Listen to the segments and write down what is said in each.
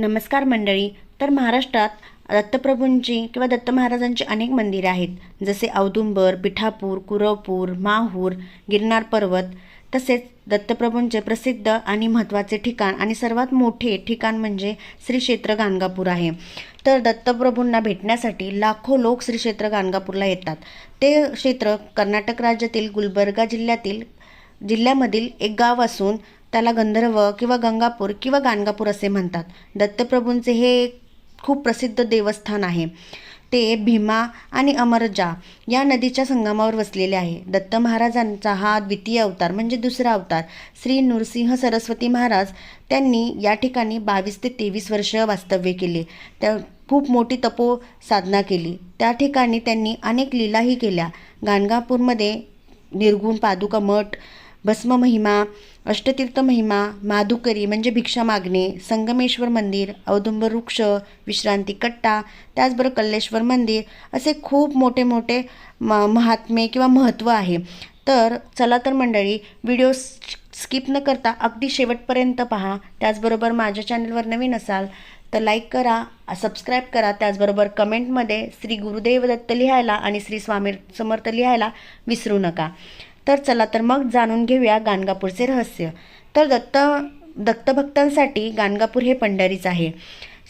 नमस्कार मंडळी. तर महाराष्ट्रात दत्तप्रभूंची किंवा दत्त महाराजांची अनेक मंदिरं आहेत. जसे औदुंबर पिठापूर कुरवपूर माहूर गिरनार पर्वत तसेच दत्तप्रभूंचे प्रसिद्ध आणि महत्त्वाचे ठिकाण आणि सर्वात मोठे ठिकाण म्हणजे श्री क्षेत्र गाणगापूर आहे. तर दत्तप्रभूंना भेटण्यासाठी लाखो लोक श्री क्षेत्र गाणगापूरला येतात. ते क्षेत्र कर्नाटक राज्यातील गुलबर्गा जिल्ह्यातील जिल्ह्यामधील एक गाव असून त्याला गंधर्व किंवा गंगापूर किंवा गाणगापूर असे म्हणतात. दत्तप्रभूंचे हे एक खूप प्रसिद्ध देवस्थान आहे. ते भीमा आणि अमरजा या नदीच्या संगमावर वसलेले आहे. दत्त महाराजांचा हा द्वितीय अवतार म्हणजे दुसरा अवतार. श्री नृसिंह सरस्वती महाराज त्यांनी या ठिकाणी बावीस ते तेवीस वर्ष वास्तव्य केले. त्या खूप मोठी तपो साधना केली. त्या ठिकाणी त्यांनी अनेक लीलाही केल्या. गाणगापूरमध्ये निर्गुण पादुका मठ भस्म महिमा अष्टतीर्थ महिमा माधुकरी म्हणजे भिक्षा मागणे संगमेश्वर मंदिर औदुंब वृक्ष विश्रांती कट्टा त्याचबरोबर कल्लेश्वर मंदिर असे खूप मोठे मोठे म महात्मे किंवा महत्त्व आहे. तर चला तर मंडळी व्हिडिओ स्किप न करता अगदी शेवटपर्यंत पहा. त्याचबरोबर माझ्या चॅनलवर नवीन असाल तर लाईक करा सबस्क्राईब करा त्याचबरोबर कमेंटमध्ये श्री गुरुदेव दत्त लिहायला आणि श्री स्वामी समर्थ लिहायला विसरू नका. तर चला तर मग जाणून घेऊया गाणगापूरचे रहस्य. तर दत्त दत्तभक्तांसाठी गाणगापूर हे पंढरीच आहे.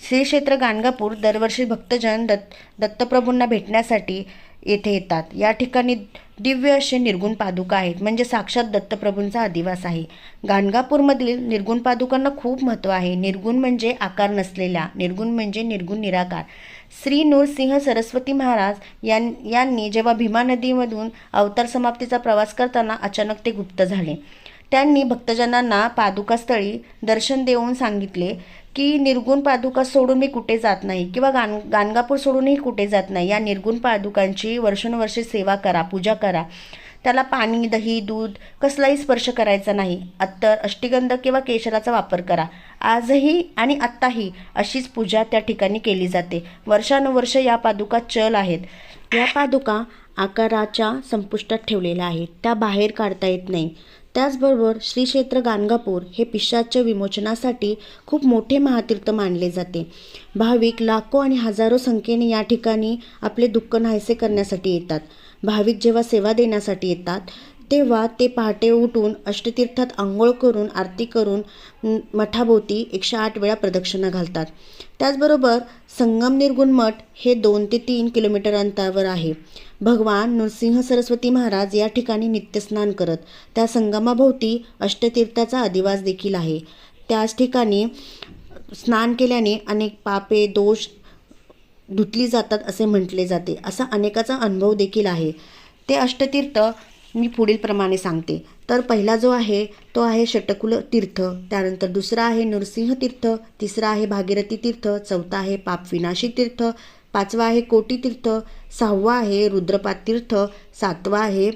श्री क्षेत्र गाणगापूर दरवर्षी भक्तजन दत्त दत्तप्रभूंना भेटण्यासाठी येथे येतात. या ठिकाणी दिव्य असे निर्गुण पादुका आहेत. म्हणजे साक्षात दत्तप्रभूंचा अधिवास आहे. गाणगापूरमधील निर्गुण पादुकांना खूप महत्त्व आहे. निर्गुण म्हणजे आकार नसलेल्या निर्गुण म्हणजे निर्गुण निराकार. श्री नूरसिंह सरस्वती महाराज यां यांनी जेव्हा भीमा नदीमधून अवतार समाप्तीचा प्रवास करताना अचानक ते गुप्त झाले. त्यांनी भक्तजनांना पादुकास्थळी दर्शन देऊन सांगितले की निर्गुण पादुका सोडून मी कुठे जात नाही किंवा गाण गाणगापूर सोडूनही कुठे जात नाही. या निर्गुण पादुकांची वर्षानुवर्षे सेवा करा पूजा करा. त्याला पाणी दही दूध कसलाही स्पर्श करायचा नाही. अत्तर अष्टिगंध किंवा केशराचा वापर करा. आजही आणि आत्ताही अशीच पूजा त्या ठिकाणी केली जाते. वर्षानुवर्ष या पादुका चल आहेत. या पादुका आकाराच्या संपुष्टात ठेवलेल्या आहेत. त्या बाहेर काढता येत नाही. त्याचबरोबर श्री क्षेत्र गाणगापूर हे पिशाच्या विमोचनासाठी खूप मोठे महातीर्थ मानले जाते. भाविक लाखो आणि हजारो संख्येने या ठिकाणी आपले दुःख नाहीसे करण्यासाठी येतात. भाविक जेव्हा सेवा देण्यासाठी येतात तेव्हा ते पहाटे उठून अष्टतीर्थात आंघोळ करून आरती करून मठाभोवती एकशे आठ वेळा प्रदक्षिणा घालतात. त्याचबरोबर संगम निर्गुण मठ हे दोन ते तीन किलोमीटर अंतरावर आहे. भगवान नृसिंह सरस्वती महाराज या ठिकाणी नित्यस्नान करत त्या संगमाभोवती अष्टतीर्थाचा अधिवास देखील आहे. त्याच ठिकाणी स्नान केल्याने अनेक पापे दोष धुतली जातात असे म्हटले जाते. असा अनेकाचा अनुभव देखील आहे. ते अष्टतीर्थ मी पुढील प्रमाणे सांगते. तर पहिला जो आहे तो आहे षटकुल तीर्थ. त्यानंतर दुसरा आहे नृसिंह तीर्थ. तिसरा आहे भागीरथी तीर्थ. चौथा आहे पापविनाशी तीर्थ. पाचवा आहे कोटी तीर्थ सहावा आहे रुद्रपातीर्थ सातवा आहे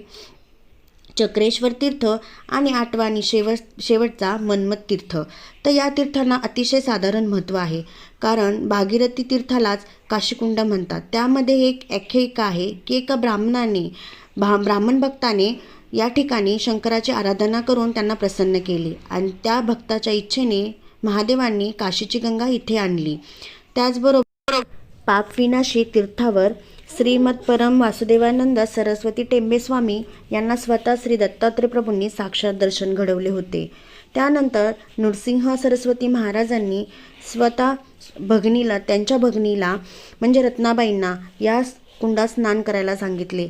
चक्रेश्वर तीर्थ आणि आठवा आणि शेवट शेवटचा मन्मथ तीर्थ तर या तीर्थांना अतिशय साधारण महत्त्व आहे. कारण भागीरथी तीर्थालाच काशीकुंड म्हणतात. त्यामध्ये एक आख्यायिका आहे की एका ब्राह्मणाने भा ब्राह्मण भक्ताने या ठिकाणी शंकराची आराधना करून त्यांना प्रसन्न केले आणि त्या भक्ताच्या इच्छेने महादेवांनी काशीची गंगा इथे आणली. त्याचबरोबर पापविनाशी तीर्थावर श्रीमद परम वासुदेवानंद सरस्वती टेंबेस्वामी यांना स्वतः श्री दत्तात्रय प्रभूंनी साक्षात दर्शन घडवले होते. त्यानंतर नृसिंह सरस्वती महाराजांनी स्वतः भगनीला त्यांच्या भगिनीला म्हणजे रत्नाबाईंना या कुंडात स्नान करायला सांगितले.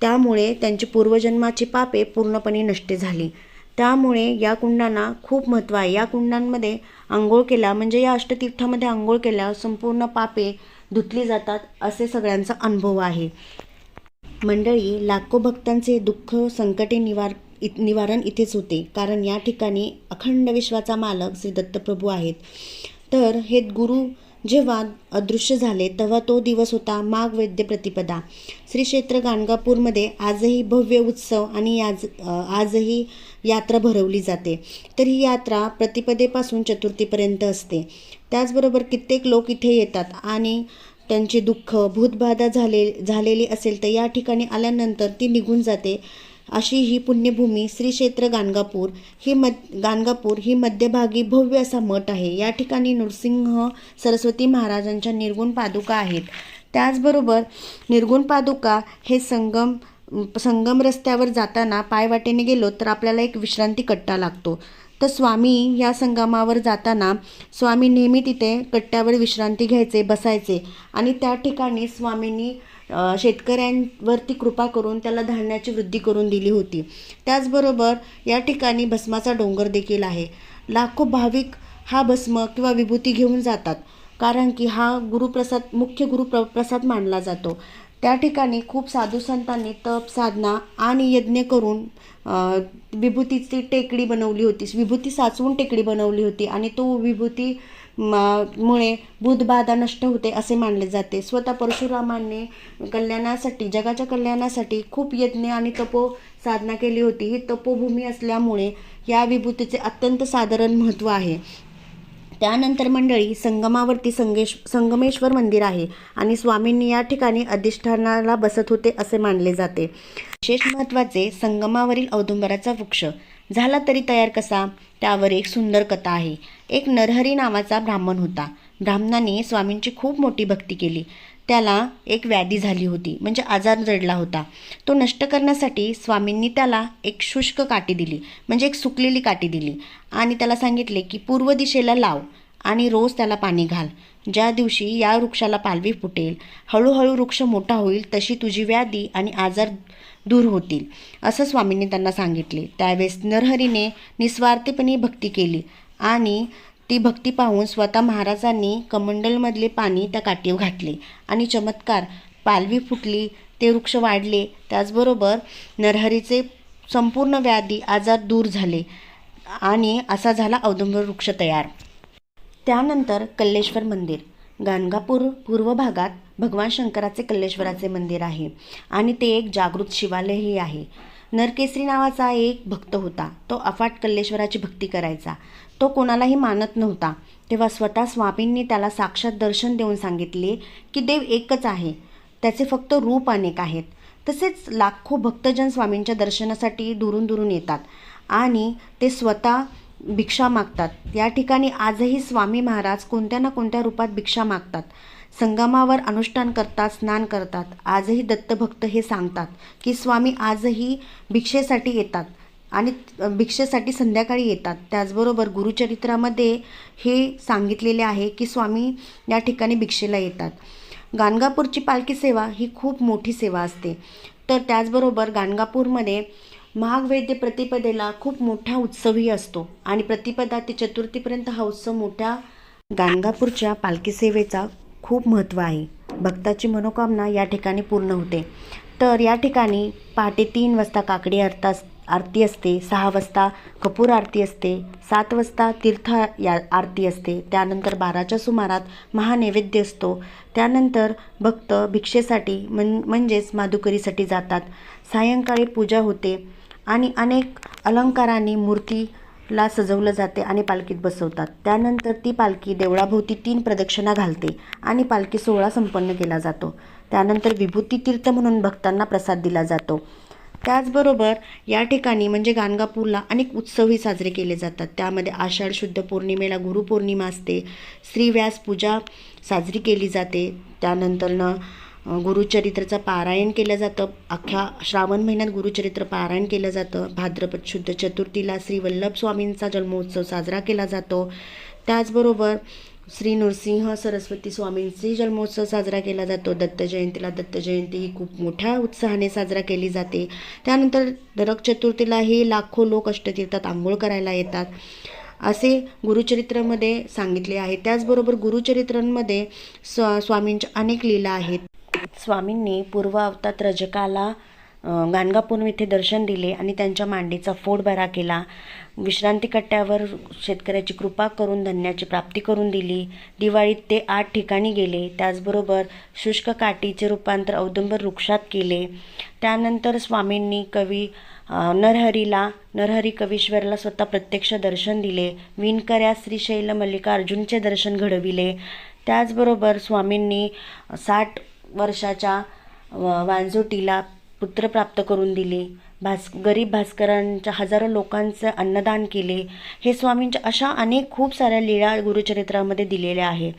त्यामुळे त्यांची पूर्वजन्माची पापे पूर्णपणे नष्ट झाली. त्यामुळे या कुंडांना खूप महत्त्व आहे. या कुंडांमध्ये आंघोळ केल्या म्हणजे या अष्टतीर्थामध्ये आंघोळ केल्यावर संपूर्ण पापे धुतली जातात असे सगळ्यांचा अनुभव आहे. मंडळी लाखो भक्तांचे दुःख संकटे निवार इत निवारण इथेच होते. कारण या ठिकाणी अखंड विश्वाचा मालक श्री दत्तप्रभू आहेत. तर हे गुरु जेव्हा अदृश्य झाले तेव्हा तो दिवस होता माघ वैद्य प्रतिपदा. श्री क्षेत्र गाणगापूरमध्ये आजही भव्य उत्सव आणि आज आजही यात्रा भरवली जाते. तर ही यात्रा प्रतिपदेपासून चतुर्थीपर्यंत असते. त्याचबरोबर कित्येक लोक इथे येतात आणि त्यांचे दुःख भूतबाधा झाले झालेली असेल तर या ठिकाणी आल्यानंतर ती निघून जाते. अशी ही पुण्यभूमी श्री क्षेत्र गाणगापूर ही मद गाणगापूर ही मध्यभागी भव्य असा मठ आहे. या ठिकाणी नृसिंह सरस्वती महाराजांच्या निर्गुण पादुका आहेत. त्याचबरोबर निर्गुण पादुका हे संगम संगम रस्त्यावर जाताना पायवाटेने गेलो तर आपल्याला एक विश्रांती कट्टा लागतो. तर स्वामी या संगमावर जाताना स्वामी नेहमी तिथे कट्ट्यावर विश्रांती घ्यायचे बसायचे आणि त्या ठिकाणी स्वामींनी शेतकऱ्यांवरती कृपा करून त्याला धान्याची वृद्धी करून दिली होती. त्याचबरोबर या ठिकाणी भस्माचा डोंगर देखील आहे. लाखो भाविक हा भस्म किंवा विभूती घेऊन जातात कारण की हा गुरुप्रसाद मुख्य गुरुप्र प्रसाद मानला जातो. त्या ठिकाणी खूप साधू संतांनी तप साधना आणि यज्ञ करून विभूतीची टेकडी बनवली होती. विभूती साचवून टेकडी बनवली होती आणि तो विभूती म- मुळे बुधबाधा नष्ट होते असे मानले जाते. स्वतः परशुरामांनी कल्याणासाठी जगाच्या कल्याणासाठी खूप यज्ञ आणि तपो साधना केली होती. ही तपोभूमी असल्यामुळे या विभूतीचे अत्यंत साधारण महत्त्व आहे. त्यानंतर मंडळी संगमावरती संगेश संगमेश्वर मंदिर आहे आणि स्वामींनी या ठिकाणी अधिष्ठानाला बसत होते असे मानले जाते. विशेष महत्त्वाचे संगमावरील औदुंबराचा वृक्ष. झाला तरी तयार कसा? त्यावर एक सुंदर कथा आहे. एक नरहरी नावाचा ब्राह्मण होता. ब्राह्मणाने स्वामींची खूप मोठी भक्ती केली. त्याला एक व्याधी झाली होती म्हणजे आजार जडला होता. तो नष्ट करण्यासाठी स्वामींनी त्याला एक शुष्क काठी दिली म्हणजे एक सुकलेली काठी दिली आणि त्याला सांगितले की पूर्व दिशेला लाव आणि रोज त्याला पाणी घाल. ज्या दिवशी या वृक्षाला पालवी फुटेल हळूहळू वृक्ष मोठा होईल तशी तुझी व्याधी आणि आजार दूर होतील. असं स्वामींनी त्यांना सांगितले. त्यावेळेस नरहरीने निस्वार्थीपणे भक्ती केली आणि ती भक्ती पाहून स्वतः महाराजांनी कमंडलमधले पाणी त्या काठीव घातले आणि चमत्कार पालवी फुटली ते वृक्ष वाढले. त्याचबरोबर नरहरीचे संपूर्ण व्याधी आजार दूर झाले आणि असा झाला औदुंबर वृक्ष तयार. त्यानंतर कल्लेश्वर मंदिर. गाणगापूर पूर्व भागात भगवान शंकराचे कल्लेश्वराचे मंदिर आहे आणि ते एक जागृत शिवालयही आहे. नरकेसरी नावाचा एक भक्त होता. तो अफाट कल्लेश्वराची भक्ती करायचा. तो कोणालाही मानत नव्हता. तेव्हा स्वतः स्वामींनी त्याला साक्षात दर्शन देऊन सांगितले की देव एकच आहे. त्याचे फक्त रूप अनेक आहेत. तसेच लाखो भक्तजन स्वामींच्या दर्शनासाठी दुरून दुरून येतात. आणि ते स्वतः भिक्षा मागतात. या ठिकाणी आजही स्वामी महाराज कोणत्या ना कोणत्या रूपात भिक्षा मागतात. संगमावर अनुष्ठान करतात स्नान करतात. आजही दत्तभक्त हे सांगतात की स्वामी आजही भिक्षेसाठी येतात आणि भिक्षेसाठी संध्याकाळी येतात. त्याचबरोबर गुरुचरित्रामध्ये हे सांगितलेले आहे की स्वामी या ठिकाणी भिक्षेला येतात. गाणगापूरची पालखी सेवा ही खूप मोठी सेवा असते. तर त्याचबरोबर गाणगापूरमध्ये महागवैद्य प्रतिपदेला खूप मोठा उत्सवही असतो आणि प्रतिपदा ते चतुर्थीपर्यंत हा उत्सव मोठ्या गाणगापूरच्या पालखी सेवेचा खूप महत्त्व आहे. भक्ताची मनोकामना या ठिकाणी पूर्ण होते. तर या ठिकाणी पहाटे तीन वाजता काकडी आरता आरती असते सहा वाजता कपूर आरती असते सात वाजता तीर्थ या आरती असते त्यानंतर बाराच्या सुमारात महानैवेद्य असतो. त्यानंतर भक्त भिक्षेसाठी म्हण म्हणजेच माधुकरीसाठी जातात. सायंकाळी पूजा होते आणि अनेक अलंकारांनी मूर्ती ला सजवलं जाते आणि पालखीत बसवतात. त्यानंतर ती पालखी देवळाभोवती तीन प्रदक्षिणा घालते आणि पालखी सोहळा संपन्न केला जातो. त्यानंतर विभूती तीर्थ म्हणून भक्तांना प्रसाद दिला जातो. त्याचबरोबर या ठिकाणी म्हणजे गाणगापूरला अनेक उत्सवही साजरे केले जातात. त्यामध्ये आषाढ शुद्ध पौर्णिमेला गुरुपौर्णिमा असते. श्रीव्यास पूजा साजरी केली जाते. त्यानंतरनं गुरुचरित्राचं पारायण केलं जातं. अख्ख्या श्रावण महिन्यात गुरुचरित्र पारायण केलं जातं. भाद्रपद शुद्ध चतुर्थीला श्री वल्लभ स्वामींचा जन्मोत्सव साजरा केला जातो. त्याचबरोबर श्री नृसिंह सरस्वती स्वामींचे जन्मोत्सव साजरा केला जातो. दत्त जयंतीला दत्त जयंती ही खूप मोठ्या उत्साहाने साजरा केली जाते. त्यानंतर दरक चतुर्थीलाही लाखो लोक अष्टतीर्थात आंघोळ करायला येतात. असे गुरुचरित्रामध्ये सांगितले आहे. त्याचबरोबर गुरुचरित्रांमध्ये स्व स्वामींच्या अनेक लीला आहेत. स्वामींनी पूर्वावतात रजकाला गाणगापूर येथे दर्शन दिले आणि त्यांच्या मांडीचा फोड बरा केला. विश्रांती कट्ट्यावर शेतकऱ्याची कृपा करून धन्याची प्राप्ती करून दिली. दिवाळीत ते आठ ठिकाणी गेले. त्याचबरोबर शुष्क काठीचे रूपांतर औदुंबर वृक्षात केले. त्यानंतर स्वामींनी कवी नरहरीला नरहरी कवीश्वरला स्वतः प्रत्यक्ष दर्शन दिले. विणकऱ्या श्रीशैल मल्लिकार्जुनचे दर्शन घडविले. त्याचबरोबर स्वामींनी साठ वर्षाच्या व- वांजोटीला पुत्र प्राप्त करून दिले. भास गरीब भास्करांच्या हजारो लोकांचं अन्नदान केले. हे स्वामींच्या अशा अनेक खूप साऱ्या लीळा गुरुचरित्रामध्ये दिलेल्या आहे.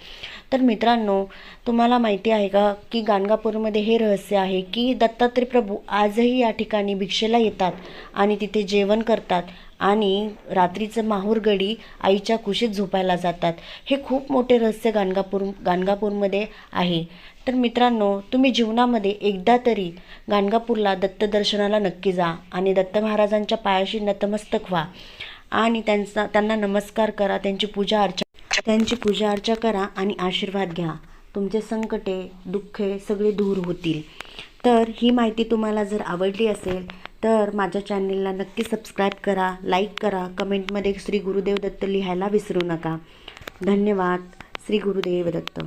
तर मित्रांनो तुम्हाला माहिती आहे का की गाणगापूरमध्ये हे रहस्य आहे की दत्तात्रय प्रभू आजही या ठिकाणी भिक्षेला येतात आणि तिथे जेवण करतात आणि रात्रीचं माहूरगडी आईच्या कुशीत झोपायला जातात. हे खूप मोठे रहस्य गाणगापूर गाणगापूरमध्ये आहे. तर मित्रांनो तुम्ही जीवनामध्ये एकदा तरी गाणगापूरला दत्तदर्शनाला नक्की जा आणि दत्त महाराजांच्या पायाशी नतमस्तक व्हा आणि त्यांचा त्यांना नमस्कार करा त्यांची पूजा अर्चा त्यांची पूजा अर्चा करा आणि आशीर्वाद घ्या. तुमचे संकटे दुःखे सगळे दूर होतील. तर ही माहिती तुम्हाला जर आवडली असेल तर माझ्या चॅनेलला नक्की सबस्क्राईब करा लाईक करा कमेंटमध्ये श्री गुरुदेव दत्त लिहायला विसरू नका. धन्यवाद. श्री गुरुदेव दत्त.